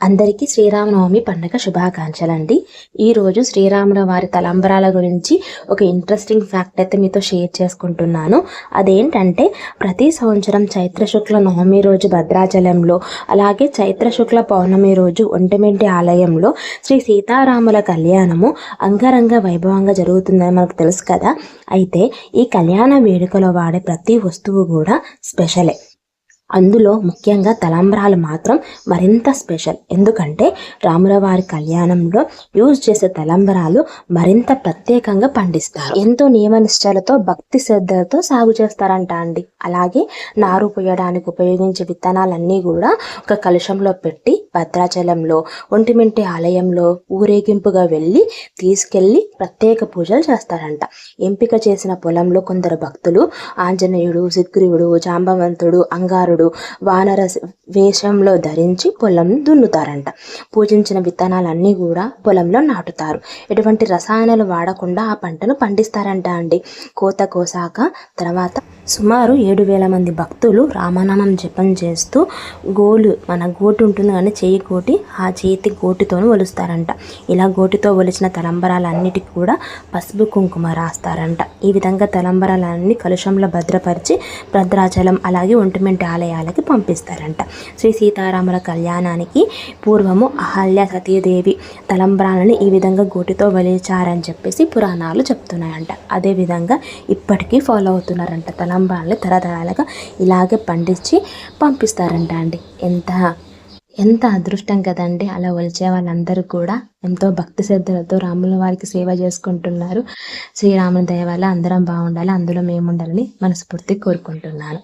అందరికీ శ్రీరామనవమి పండుగ శుభాకాంక్షలండి. ఈరోజు శ్రీరాముల వారి తలంబరాల గురించి ఒక ఇంట్రెస్టింగ్ ఫ్యాక్ట్ అయితే మీతో షేర్ చేసుకుంటున్నాను. అదేంటంటే ప్రతి సంవత్సరం చైత్ర శుక్ల నవమి రోజు భద్రాచలంలో అలాగే చైత్ర శుక్ల పౌర్ణమి రోజు ఒంటిమింటి ఆలయంలో శ్రీ సీతారాముల కళ్యాణము అంగరంగ వైభవంగా జరుగుతుందని మనకు తెలుసు కదా. అయితే ఈ కళ్యాణ వేడుకలో వాడే ప్రతి వస్తువు కూడా స్పెషలే అందులో ముఖ్యంగా తలంబ్రాలు మాత్రం మరింత స్పెషల్. ఎందుకంటే రాముల వారి కళ్యాణంలో యూజ్ చేసే తలంబ్రాలు మరింత ప్రత్యేకంగా పండిస్తారు. ఎంతో నియమనిష్టలతో భక్తి శ్రద్ధలతో సాగు చేస్తారంట అండి. అలాగే నారు పోయడానికి ఉపయోగించే విత్తనాలన్నీ కూడా ఒక కలుషంలో పెట్టి భద్రాచలంలో ఒంటిమింటి ఆలయంలో ఊరేగింపుగా వెళ్ళి తీసుకెళ్ళి ప్రత్యేక పూజలు చేస్తారంట. ఎంపిక చేసిన పొలంలో కొందరు భక్తులు ఆంజనేయుడు సుగ్రీవుడు జాంబవంతుడు అంగారుడు వానర వేషంలో ధరించి పొలం దున్నుతారంట. పూజించిన విత్తనాలన్నీ కూడా పొలంలో నాటుతారు. ఎటువంటి రసాయనాలు వాడకుండా ఆ పంటను పండిస్తారంట అండి. కోత కోసాక తర్వాత సుమారు ఏడు వేల మంది భక్తులు రామనామం జపం చేస్తూ గోలు మన గోటు ఉంటుంది కానీ చేయి గోటి ఆ చేతి గోటితోనే ఒలుస్తారంట. ఇలా గోటితో ఒలిచిన తలంబరాలన్నిటికీ కూడా పసుపు కుంకుమ రాస్తారంట. ఈ విధంగా తలంబరాలన్నీ కలుషంలో భద్రపరిచి భద్రాచలం అలాగే ఒంటిమెంటి ఆలయాలకి పంపిస్తారంట. శ్రీ సీతారాముల కళ్యాణానికి పూర్వము అహల్య సతీదేవి తలంబరాలని ఈ విధంగా గోటితో వలిచారని చెప్పేసి పురాణాలు చెప్తున్నాయంట. అదేవిధంగా ఇప్పటికీ ఫాలో అవుతున్నారంట తలంబ్రాలని తరతరాలుగా ఇలాగే పండించి పంపిస్తారంట అండి. ఎంత ఎంత అదృష్టం కదండి. అలా ఒలిచే వాళ్ళందరూ కూడా ఎంతో భక్తి శ్రద్ధలతో రాముల వారికి సేవ చేసుకుంటున్నారు. శ్రీరాముని దయ వల్ల అందరం బాగుండాలి అందులో మేము ఉండాలని మనస్ఫూర్తి కోరుకుంటున్నాను.